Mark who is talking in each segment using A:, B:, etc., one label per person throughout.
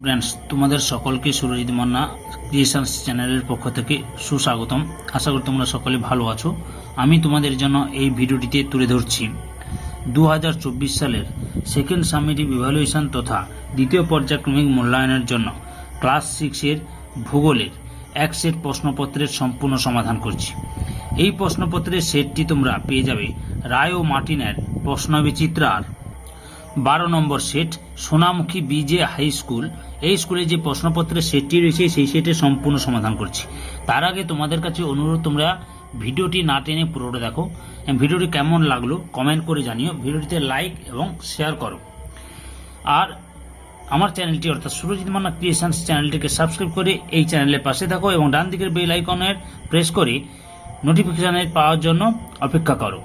A: Friends তোমাদের সকলকে Surajit Manna creations চ্যানেলের পক্ষ থেকে সুস্বাগতম। আশা করি তোমরা সকলে ভালো আছো। আমি তোমাদের জন্য এই ভিডিওটিতে তুলে ধরছি। দু হাজার চব্বিশ সালের সেকেন্ড সামিটিভ ইভ্যালুয়েশন তথা দ্বিতীয় পর্যায়ক্রমিক মূল্যায়নের জন্য ক্লাস সিক্সের ভূগোলের এক সেট প্রশ্নপত্রের সম্পূর্ণ সমাধান করছি। এই প্রশ্নপত্রের সেটটি তোমরা পেয়ে যাবে রায় ও মার্টিনের প্রশ্নবিচিত্রার বারো নম্বর সেট সোনামুখী বিজে হাই স্কুল, এই স্কুলে যে প্রশ্নপত্রের সেটটি রয়েছে, সেই সেটের সম্পূর্ণ সমাধান করছি। তার আগে তোমাদের কাছে অনুরোধ, তোমরা ভিডিওটি না টেনে পুরোটা দেখো। ভিডিওটি কেমন লাগল কমেন্ট করে জানিও। ভিডিওটিতে লাইক এবং শেয়ার করো। আর আমার চ্যানেলটি, অর্থাৎ সুরজিৎ মান্না ক্রিয়েশনস চ্যানেলটিকে সাবস্ক্রাইব করে এই চ্যানেলের পাশে থাকো এবং ডান দিকের বেল আইকনের প্রেস করে নোটিফিকেশনের পাওয়ার জন্য অপেক্ষা করো।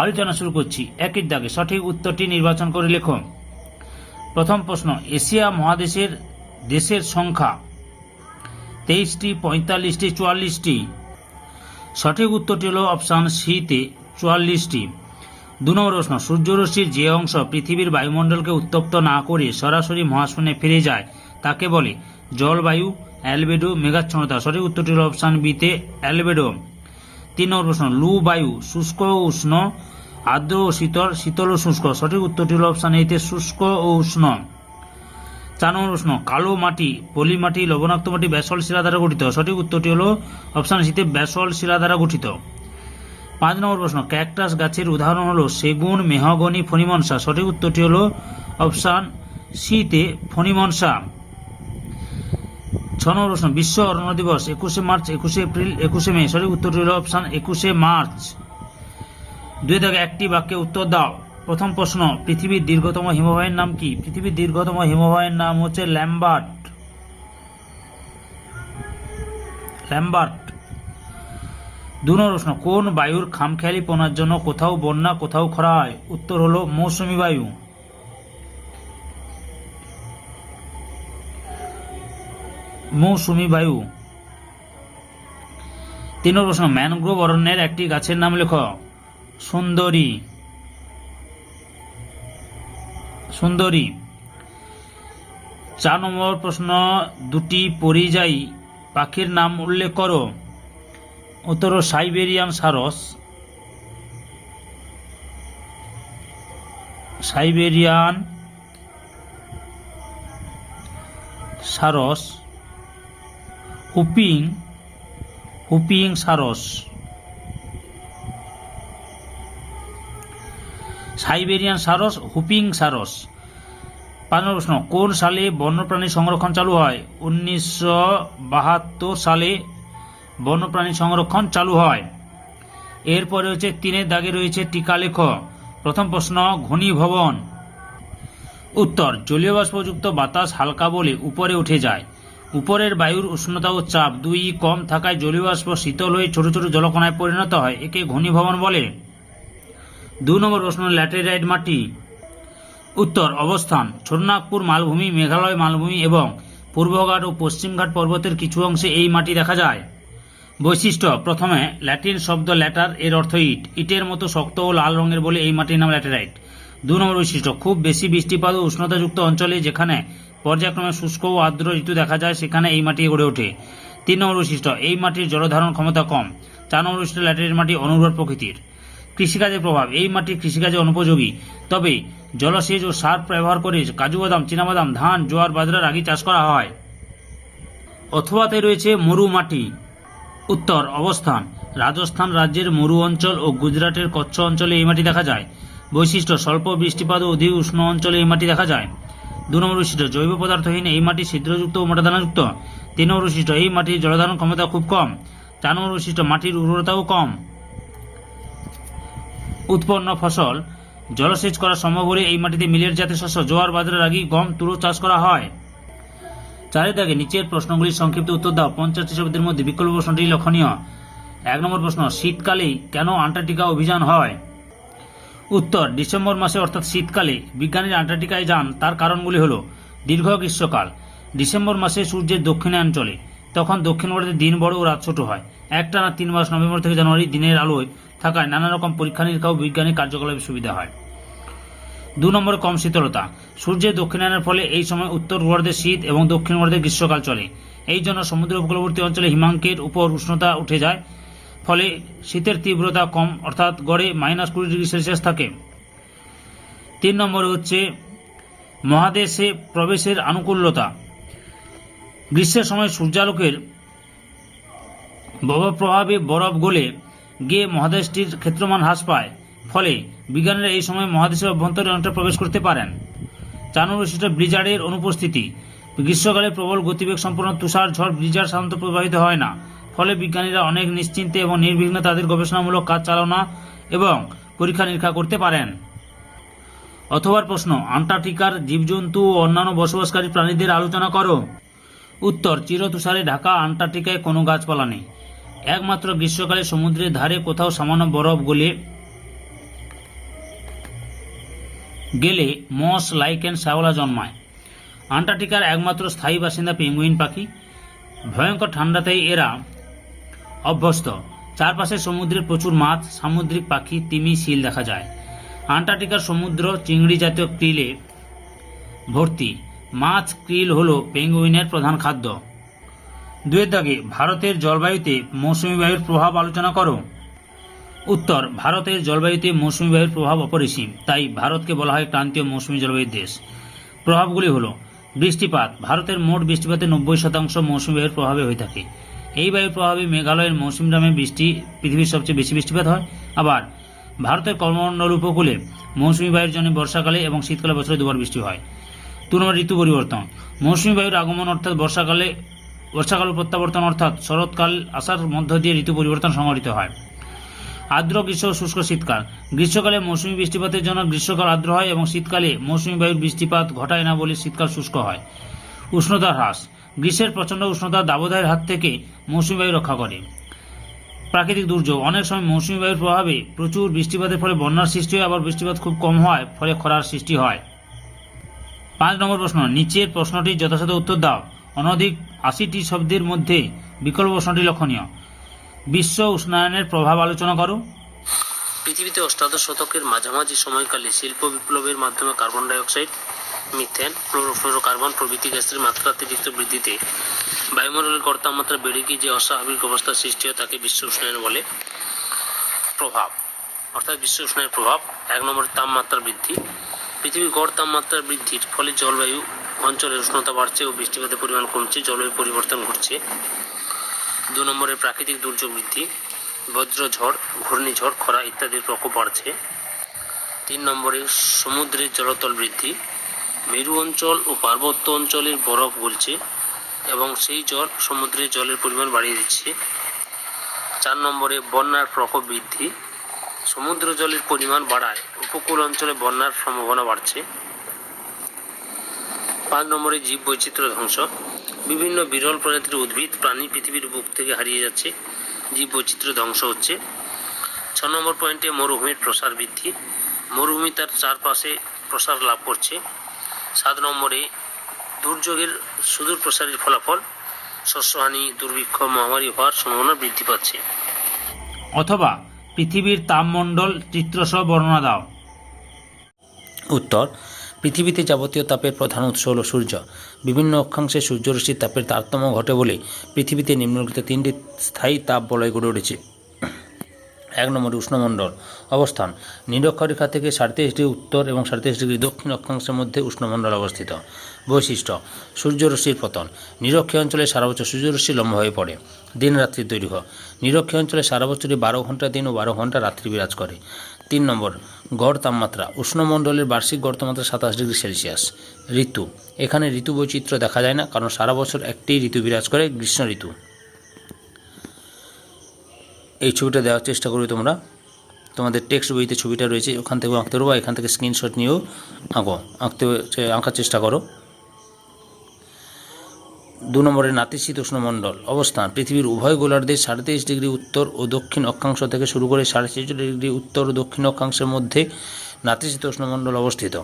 A: আলোচনা শুরু করছি। একই দাগে সঠিক উত্তরটি নির্বাচন করে লেখো। প্রথম প্রশ্ন, এশিয়া মহাদেশের দেশের সংখ্যা তেইশটি, পঁয়তাল্লিশটি, চুয়াল্লিশটি। সঠিক উত্তরটি হল অপশান সিতে চুয়াল্লিশটি। দু নম্বর প্রশ্ন, সূর্যরশ্মির যে অংশ পৃথিবীর বায়ুমণ্ডলকে উত্তপ্ত না করে সরাসরি মহাশূন্যে ফিরে যায়, তাকে বলে জলবায়ু অ্যালবেডো মেঘাচ্ছন্নতা। সঠিক উত্তরটি হল অপশান বিতে অ্যালবেডো। তিন নম্বর প্রশ্ন, লু বায়ু শুষ্ক উষ্ণ আর্দ্র ও শীতল শীতল ও শুষ্ক? সঠিক উত্তরটি হল অপশান এতে শুষ্ক ও উষ্ণ। চার নম্বর প্রশ্ন, কালো মাটি, পলি মাটি, লবণাক্ত মাটি ব্যাসল শিলা দ্বারা গঠিত। সঠিক উত্তরটি হল অপশান শীতে ব্যাসল শিলা দ্বারা গঠিত। পাঁচ নম্বর প্রশ্ন, ক্যাকটাস গাছের উদাহরণ হল সেগুন, মেহগনি, ফণিমনসা? সঠিক উত্তরটি হল অপশান সিতে ফণিমনসা। ছ নম্বর প্রশ্ন, বিশ্ব অরণ্য দিবস একুশে মার্চ, একুশে এপ্রিল, একুশে মে? সঠিক উত্তরটি হল অপশান একুশে মার্চ। দুই থেকে একটি বাক্যে উত্তর দাও। প্রথম প্রশ্ন, পৃথিবীর দীর্ঘতম হিমবাহের নাম কি? পৃথিবীর দীর্ঘতম হিমবাহের নাম হচ্ছে ল্যাম্বার্ট। ল্যাম্বার্ট। দু নম্বর প্রশ্ন, কোন বায়ুর খামখেয়ালিপনার জন্য কোথাও বন্যা, কোথাও খরা হয় উত্তর হলো, মৌসুমী বায়ু। মৌসুমী বায়ু। তিন নম্বর প্রশ্ন, ম্যানগ্রোভ অরণ্যের একটি গাছের নাম লেখ। সুন্দরী। সুন্দরী। চার নম্বর প্রশ্ন, দুটি পরিযায়ী পাখির নাম উল্লেখ করো। উত্তর, সাইবেরিয়ান সারস। সাইবেরিয়ান সারস। হুপিং হুপিং সারস। সাইবেরিয়ান সারস, হুপিং সারস। পাঁচ নম্বর প্রশ্ন, কোন সালে বন্যপ্রাণী সংরক্ষণ চালু হয়? উনিশশো বাহাত্তর সালে বন্যপ্রাণী সংরক্ষণ চালু হয়। এরপরে হচ্ছে তিনের দাগে রয়েছে টিকা লেখ। প্রথম প্রশ্ন, ঘনীভবন। উত্তর জলীয় বাষ্পযুক্ত বাতাস হালকা বলে উপরে উঠে যায়। উপরের বায়ুর উষ্ণতা ও চাপ দুই কম থাকায় জলীয় বাষ্প শীতল হয়ে ছোট ছোট জলকণায় পরিণত হয়। একে ঘনীভবন বলে। দু নম্বর প্রশ্ন, ল্যাটেরাইট মাটি। উত্তর, অবস্থান ছোটনাগপুর মালভূমি, মেঘালয় মালভূমি এবং পূর্বঘাট ও পশ্চিমঘাট পর্বতের কিছু অংশে এই মাটি দেখা যায়। বৈশিষ্ট্য, প্রথমে, ল্যাটিন শব্দ ল্যাটার, এর অর্থ ইট। ইটের মতো শক্ত ও লাল রঙের বলে এই মাটির নাম ল্যাটেরাইট। দু নম্বর বৈশিষ্ট্য, খুব বেশি বৃষ্টিপাত ও উষ্ণতাযুক্ত অঞ্চলে যেখানে পর্যায়ক্রমে শুষ্ক ও আর্দ্র ঋতু দেখা যায়, সেখানে এই মাটি গড়ে ওঠে। তিন নম্বর বৈশিষ্ট্য, এই মাটির জলধারণ ক্ষমতা কম। চার নম্বর বৈশিষ্ট্য, ল্যাটেরাইট মাটি অনুর্বর প্রকৃতির। কৃষিকাজের প্রভাব। এই মাটি কৃষিকাজে অনুপযোগী। তবে জলসেচ ও সার ব্যবহার করে কাজু বাদাম চীনাবাদাম ধান, জোয়ার, বাজরা, রাগি চাষ করা হয়। অথবাতে রয়েছে মরু মাটি। উত্তর, অবস্থান। রাজস্থান রাজ্যের মরু অঞ্চল ও গুজরাটের কচ্ছ অঞ্চলে এই মাটি দেখা যায়। বৈশিষ্ট্য, স্বল্প বৃষ্টিপাত ও অধিক উষ্ণ অঞ্চলে এই মাটি দেখা যায়। দু নম্বর বৈশিষ্ট্য, জৈব পদার্থহীন এই মাটি ছিদ্রযুক্ত ও মোটাদানাযুক্ত। তিন নম্বর বৈশিষ্ট্য, এই মাটির জলধারণ ক্ষমতা খুব কম। চার নম্বর বৈশিষ্ট্য, মাটির উর্বরতাও কম। উৎপন্ন ফসল। জলসেচ করা সম্ভব হলে এই মাটিতে মিলের জাতের শস্য, জোয়ার, বাজরা, রাগি, গম তুলো চাষ করা হয়। চারের দাগে নিচের প্রশ্নগুলির সংক্ষিপ্ত উত্তর দাও। পঞ্চাশটি শব্দের মধ্যে বিকল্প প্রশ্নটি লক্ষণীয়। এক নম্বর প্রশ্ন শীতকালে কেন আন্টার্কটিকা অভিযান হয়? উত্তর, ডিসেম্বর মাসে অর্থাৎ শীতকালে বিজ্ঞানীরা আন্টার্কটিকায় যান। তার কারণগুলি হল, দীর্ঘ গ্রীষ্মকাল। ডিসেম্বর মাসে সূর্যের দক্ষিণাঞ্চলে, তখন দক্ষিণ ভারতে দিন বড় ও রাত ছোট হয়। একটানা তিন মাস নভেম্বর থেকে জানুয়ারি দিনের আলোয় থাকায় নানা রকম পরীক্ষা নিরীক্ষা ও বৈজ্ঞানিক কার্যকলাপের সুবিধা হয়। দু নম্বরে কম শীতলতা। সূর্যের দক্ষিণায়নের ফলে এই সময় উত্তর গোলার্ধে শীত এবং দক্ষিণ গোলার্ধে গ্রীষ্মকাল চলে। এই জন্য সমুদ্র উপকূলবর্তী অঞ্চলে হিমাঙ্কের উপর উষ্ণতা উঠে যায়, ফলে শীতের তীব্রতা কম, অর্থাৎ গড়ে মাইনাস কুড়ি ডিগ্রি সেলসিয়াস থাকে। তিন নম্বরে হচ্ছে মহাদেশে প্রবেশের আনুকূল্যতা। গ্রীষ্মের সময় সূর্যালোকের প্রভাব বরফ গলে গিয়ে মহাদেশটির ক্ষেত্রমান হ্রাস পায়। ফলে বিজ্ঞানীরা এই সময় মহাদেশের অভ্যন্তরে অনেকটা প্রবেশ করতে পারেন। চার বৈশিষ্ট্য ব্রিজার্ডের অনুপস্থিতি। গ্রীষ্মকালে প্রবল গতিবেগ সম্পন্ন তুষার ঝড় ব্রিজার্ড সাধারণত প্রবাহিত হয় না। ফলে বিজ্ঞানীরা অনেক নিশ্চিন্তে এবং নির্বিঘ্নে তাদের গবেষণামূলক কাজ চালনা এবং পরীক্ষা নিরীক্ষা করতে পারেন। অথবা প্রশ্ন, আন্টার্কটিকার জীবজন্তু ও অন্যান্য বসবাসকারী প্রাণীদের আলোচনা করো? উত্তর, চিরতুষারে ঢাকা আন্টার্কটিকায় কোনো গাছপালা নেই। একমাত্র গ্রীষ্মকালে সমুদ্রের ধারে কোথাও সামান্য বরফ গলে গেলে মস, লাইকেন, শ্যাওলা জন্মায়। আন্টার্কটিকার একমাত্র স্থায়ী বাসিন্দা পেঙ্গুইন পাখি। ভয়ঙ্কর ঠান্ডাতেই এরা অভ্যস্ত। চারপাশে সমুদ্রে প্রচুর মাছ, সামুদ্রিক পাখি, তিমি, শিল দেখা যায়। আন্টার্কটিকার সমুদ্র চিংড়ি জাতীয় ক্রিলে ভর্তি। মাছ, ক্রিল হল পেঙ্গুইনের প্রধান খাদ্য। দুয়ের দাগে ভারতের জলবায়ুতে মৌসুমী বায়ুর প্রভাব আলোচনা করো। উত্তর, ভারতের জলবায়ুতে মৌসুমী বায়ুর প্রভাব অপরিসীম, তাই ভারতকে বলা হয় ক্রান্তীয় মৌসুমী জলবায়ুর দেশ। প্রভাবগুলি হল, বৃষ্টিপাত, ভারতের মোট বৃষ্টিপাতের নব্বই শতাংশ মৌসুমী বায়ুর প্রভাবে হয়ে থাকে। এই বায়ুর প্রভাবে মেঘালয়ের মৌসুমগ্রামে বৃষ্টি পৃথিবীর সবচেয়ে বেশি বৃষ্টিপাত হয়। আবার, ভারতের কর্মমণ্ডল উপকূলে মৌসুমী বায়ুর জন্য বর্ষাকালে এবং শীতকালে বছরে দুবার বৃষ্টি হয়। নম্বর ঋতু পরিবর্তন, মৌসুমী বায়ুর আগমন অর্থাৎ বর্ষাকালে বর্ষাকাল প্রত্যাবর্তন অর্থাৎ শরৎকাল আসার মধ্য দিয়ে ঋতু পরিবর্তন সংঘটিত হয়। আর্দ্র গ্রীষ্ম শুষ্ক শীতকাল। গ্রীষ্মকালে মৌসুমী বৃষ্টিপাতের জন্য গ্রীষ্মকাল আর্দ্র হয় এবং শীতকালে মৌসুমী বায়ুর বৃষ্টিপাত ঘটায় না বলে শীতকাল শুষ্ক হয়। উষ্ণতা হ্রাস। গ্রীষ্মের প্রচণ্ড উষ্ণতা দাবদাহের হাত থেকে মৌসুমী বায়ু রক্ষা করে। প্রাকৃতিক দুর্যোগ। অনেক সময় মৌসুমী বায়ুর প্রভাবে প্রচুর বৃষ্টিপাতের ফলে বন্যার সৃষ্টি হয়, আবার বৃষ্টিপাত খুব কম হয়, ফলে খরার সৃষ্টি হয়। পাঁচ নম্বর প্রশ্ন। নিচের প্রশ্নটির যথাযথ উত্তর দাও। অনধিক আশিটি শব্দের মধ্যে বিকল্প প্রশ্নটি লক্ষণীয়। বিশ্ব উষ্ণায়নের প্রভাব আলোচনা করো।
B: পৃথিবীতে অষ্টাদশ শতকের মাঝামাঝি সময়কালে শিল্প বিপ্লবের মাধ্যমে কার্বন ডাইঅক্সাইড, মিথেন ক্লোরোফ্লোরোকার্বন প্রভৃতি গ্যাসের মাত্রাতিরিক্ত বৃদ্ধিতে বায়ুমণ্ডলের গড় তাপমাত্রা বেড়ে গিয়ে যে অস্বাভাবিক অবস্থার সৃষ্টি হয় তাকে বিশ্ব উষ্ণায়ন বলে প্রভাব। অর্থাৎ বিশ্ব উষ্ণায়নের প্রভাব এক নম্বর তাপমাত্রা বৃদ্ধি। পৃথিবীর গড় তাপমাত্রা বৃদ্ধির ফলে জলবায়ু অঞ্চলের উষ্ণতা বাড়ছে ও বৃষ্টিপাতের পরিমাণ কমছে, জলবায়ু পরিবর্তন ঘটছে। দু নম্বরে প্রাকৃতিক দুর্যোগ বৃদ্ধি বজ্রঝড় ঘূর্ণিঝড় খরা ইত্যাদির প্রকোপ বাড়ছে। তিন নম্বরে সমুদ্রের জলতল বৃদ্ধি, মেরু অঞ্চল ও পার্বত্য অঞ্চলের বরফ গলছে এবং সেই জল সমুদ্রের জলের পরিমাণ বাড়িয়ে দিচ্ছে। চার নম্বরে বন্যার প্রকোপ বৃদ্ধি, সমুদ্র জলের পরিমাণ বাড়ায়, উপকূল অঞ্চলে বন্যার সম্ভাবনা বাড়ছে। পাঁচ নম্বরে জীব বৈচিত্র্য ধ্বংস। বিভিন্ন বিরল প্রজাতির উদ্ভিদ প্রাণী পৃথিবীর বুক থেকে হারিয়ে যাচ্ছে। জীব বৈচিত্র্য ধ্বংস হচ্ছে। ছ নম্বর পয়েন্টে মরুভূমির প্রসার বৃদ্ধি। মরুভূমি তার চারপাশে প্রসার লাভ করছে। সাত নম্বরে দুর্যোগের সুদূর প্রসারের ফলাফল। শস্যহানি দুর্ভিক্ষ মহামারী হওয়ার সম্ভাবনা বৃদ্ধি পাচ্ছে।
A: অথবা পৃথিবীর তাপমণ্ডল চিত্রসহ বর্ণনা দাও।
B: উত্তর পৃথিবীতে যাবতীয় তাপের প্রধান উৎস হল সূর্য। বিভিন্ন অক্ষাংশে সূর্যরশ্মির তাপের তারতম্য ঘটে বলে পৃথিবীতে নিম্নলিখিত তিনটি স্থায়ী তাপ বলয় গড়ে উঠেছে। এক নম্বরে উষ্ণমণ্ডল অবস্থান। নিরক্ষরেখা থেকে সাড়ে ডিগ্রি উত্তর এবং সাড়ে ডিগ্রি দক্ষিণ অক্ষাংশের মধ্যে উষ্ণমণ্ডল অবস্থিত। বৈশিষ্ট্য, সূর্যরশ্মির পতন। নিরক্ষীয় অঞ্চলে সারা বছর সূর্যরশ্মি লম্বা হয়ে পড়ে। দিন রাত্রির দৈর্ঘ্য নিরক্ষীয় অঞ্চলে সারা বছরই বারো ঘণ্টা দিন ও বারো ঘণ্টা রাত্রি বিরাজ করে। তিন নম্বর, গড় তাপমাত্রা উষ্ণমণ্ডলের বার্ষিক গড় তাপমাত্রা সাতাশ ডিগ্রি সেলসিয়াস। ঋতু, এখানে ঋতু বৈচিত্র্য দেখা যায় না, কারণ সারা বছর একটি ঋতু বিরাজ করে গ্রীষ্ম ঋতু। এই ছবিটা দেওয়ার চেষ্টা করবে তোমরা। তোমাদের টেক্সট বইতে ছবিটা রয়েছে, ওখান থেকেও আঁকতে পারো বা এখান থেকে স্ক্রিনশট নিয়েও আঁকো। আঁকতে, আঁকার চেষ্টা করো। দু নম্বরে নাতিশীতোষ্ণ মণ্ডল। অবস্থান, পৃথিবীর উভয় গোলার্ধে সাড়ে তেইশ ডিগ্রি উত্তর ও দক্ষিণ অক্ষাংশ থেকে শুরু করে সাড়ে ছেচল্লিশ ডিগ্রি উত্তর ও দক্ষিণ অক্ষাংশের মধ্যে নাতিশীতোষ্ণ মণ্ডল অবস্থিত।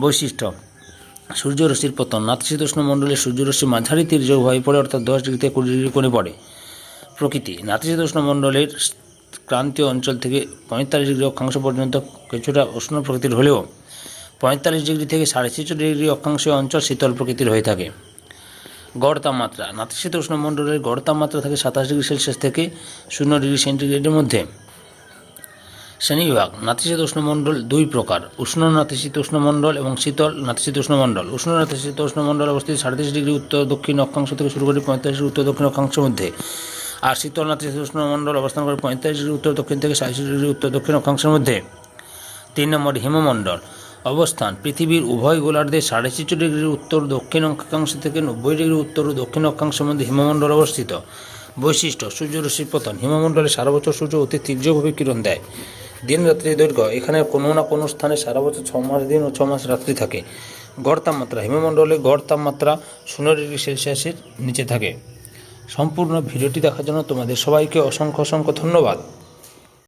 B: বৈশিষ্ট্য, সূর্যরশ্মির পতন। নাতিশীতোষ্ণ মণ্ডলে সূর্যরশ্মি মাঝারি তীর্যক হয়ে পড়ে, অর্থাৎ দশ ডিগ্রি থেকে কুড়ি ডিগ্রি কোণে পড়ে। প্রকৃতি নাতিশীতোষ্ণ মণ্ডলের ক্রান্তীয় অঞ্চল থেকে পঁয়তাল্লিশ ডিগ্রি অক্ষাংশ পর্যন্ত কিছুটা উষ্ণ প্রকৃতির হলেও
A: পঁয়তাল্লিশ ডিগ্রি থেকে সাড়ে ছেচল্লিশ ডিগ্রি অক্ষাংশ অঞ্চল শীতল প্রকৃতির হয়ে থাকে। গড় তাপমাত্রা নাতিশীতোষ্ণ মণ্ডলের গড় তাপমাত্রা থাকে সাতাশ ডিগ্রি সেলসিয়াস থেকে শূন্য ডিগ্রি সেন্টিগ্রেডের মধ্যে। শ্রেণীবিভাগ নাতিশীতোষ্ণ মণ্ডল দুই প্রকার, উষ্ণ নাতিশীতোষ্ণ মণ্ডল এবং শীতল নাতিশীতোষ্ণ মণ্ডল। উষ্ণ নাতিশীতোষ্ণ মণ্ডল অবস্থিত সাড়ে ডিগ্রি উত্তর দক্ষিণ অক্ষাংশ থেকে শুরু করে পঁয়তাল্লিশ উত্তর দক্ষিণ অক্ষাংশের মধ্যে। আর শীতল নাতিশীতোষ্ণ মণ্ডল অবস্থান করে পঁয়তাল্লিশ ডিগ্রি উত্তর দক্ষিণ থেকে সাঁত্রিশ ডিগ্রি উত্তর দক্ষিণ অক্ষাংশের মধ্যে। তিন নম্বর হিমমণ্ডল অবস্থান। পৃথিবীর উভয় গোলার্ধে সাড়ে ছেচল্লিশ ডিগ্রি উত্তর দক্ষিণ অক্ষাংশ থেকে নব্বই ডিগ্রি উত্তর ও দক্ষিণ অক্ষাংশের মধ্যে হিমমণ্ডল অবস্থিত। বৈশিষ্ট্য, সূর্যরশ্মির পতন। হিমমণ্ডলে সারা বছর সূর্য অতি তীর্যভাবে কিরণ দেয়। দিন রাত্রি দৈর্ঘ্য, এখানে কোনো না কোনো স্থানে সারা বছর ছ মাস দিন ও ছ মাস রাত্রি থাকে। গড় তাপমাত্রা হিমমণ্ডলে গড় তাপমাত্রা শূন্য ডিগ্রি সেলসিয়াসের নিচে থাকে। সম্পূর্ণ ভিডিওটি দেখার জন্য তোমাদের সবাইকে অসংখ্য অসংখ্য ধন্যবাদ।